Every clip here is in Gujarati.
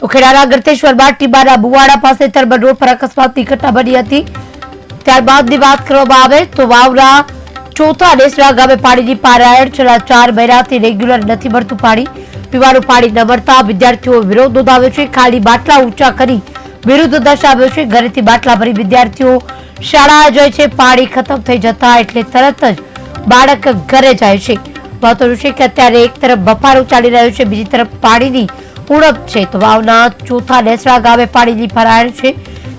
તો ખેડાના ગરતેશ્વર બાદ ટીબાના બુવાડા પાસે તરબડ રોડ પર અકસ્માતની ઘટના બની હતી. ત્યારબાદની વાત કરવામાં આવે તો વાવના ચોથા ડેસરા ગામે પાણીની પારાયણ, છેલ્લા ચાર મહિનાથી રેગ્યુલર નથી મળતું પાણી. પીવાનું પાણી ન મળતા વિદ્યાર્થીઓ વિરોધ નોંધાવ્યો છે. ખાલી બાટલા ઊંચા કરી વિરુદ્ધ દર્શાવ્યો છે. ઘરેથી બાટલા ભરી વિદ્યાર્થીઓ શાળા જાય છે. પાણી ખતમ થઈ જતા એટલે તરત જ બાળક ઘરે જાય છે. મહત્વનું છે કે અત્યારે એક તરફ બફારો ચાલી રહ્યો છે. બીજી તરફ પાણીની ઉણપ છે. તો વાવના ચોથા નેસડા ગામે પાણીની ભરાયેલ છે.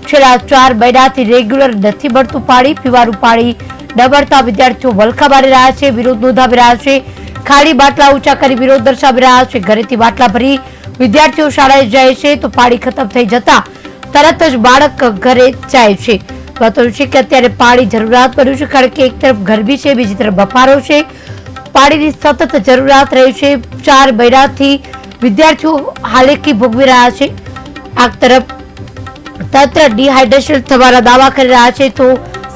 છેલ્લા ચાર મહિનાથી રેગ્યુલર નથી મળતું પાણી. પીવાનું પાણી ન વિદ્યાર્થીઓ વલખા મારી રહ્યા છે. વિરોધ નોંધાવી રહ્યા છે. ખાલી બાટલા ઊંચા કરી વિરોધ દર્શાવી રહ્યા છે. ઘરેથી બાટલા ભરી વિદ્યાર્થીઓ શાળાએ જાય છે તો પાણી ખતમ થઈ જતા તરત જ બાળક ઘરે જાય છે. છે કે અત્યારે પાણી જરૂરિયાત બન્યું છે કારણ કે એક તરફ ગરમી છે, બીજી તરફ બફારો છે. પાણીની સતત જરૂરિયાત રહી છે. ચાર મહિનાથી વિદ્યાર્થીઓ હાલેકી ભોગવી રહ્યા છે. આ તરફ તંત્ર ડિહાઇડ્રેશન થવાના દાવા કરી રહ્યા છે તો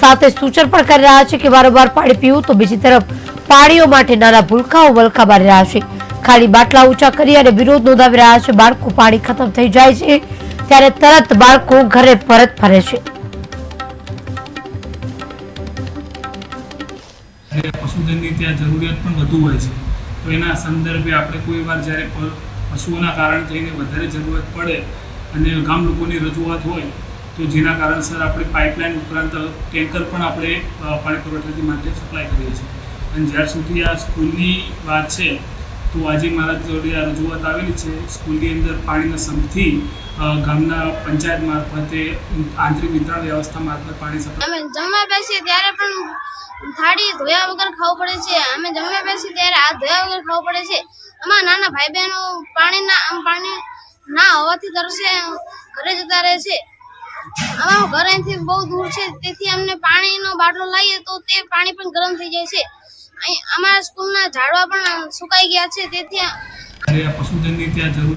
સાથે સૂચન પણ કરી રહ્યા છે કે વારંવાર પાણી પીવું તો બીજી તરફ પાણીઓ માટે નાના ભૂલકાઓ વલખા મારી રહ્યા છે. ખાલી બાટલા ઊંચા કરી અને વિરોધ નોંધાવી રહ્યા છે. બાળકો પાણી ખતમ થઈ જાય છે ત્યારે તરત બાળકો ઘરે પરત ફરે છે. પશુધનની ત્યાં જરૂરિયાત પણ વધુ હોય છે. તો એના સંદર્ભે આપણે કોઈ વાર જ્યારે પશુઓના કારણ થઈને વધારે જરૂરત પડે અને ગામ લોકોની રજૂઆત હોય, તો જેના કારણસર આપણે પાઇપલાઇન ઉપરાંત ટેન્કર પણ આપણે પાણી પુરવઠાથી માટે સપ્લાય કરીએ છીએ. અને જ્યાર સુધી આ સ્કૂલની વાત છે તો આજે મારા જોડે આ રજૂઆત આવેલી છે. સ્કૂલની અંદર પાણીના સંપથી ગામના પંચાયત મારફતે આંતરિક વિતરણ વ્યવસ્થા મારફતે પાણી સપ્લાય અમે જમવા બેસીએ ત્યારે પણ થાળી ધોયા વગર ખાવું પડે છે. અમે જમવા બેસીએ ત્યારે હાથ ધોયા વગર ખાવું પડે છે. અમારા નાના ભાઈ બહેનો પાણીના, આમ પાણી ના હોવાથી તરસે ઘરે જતા રહે છે. અમારું ઘર અહીંથી બહુ દૂર છે. તેથી અમને પાણીનો બાટલો લાવીએ તો તે પાણી પણ ગરમ થઈ જાય છે. અમારા સ્કૂલના ઝાડવા પણ સુકાઈ ગયા છે તેથી પશુધનની ત્યાં જરૂર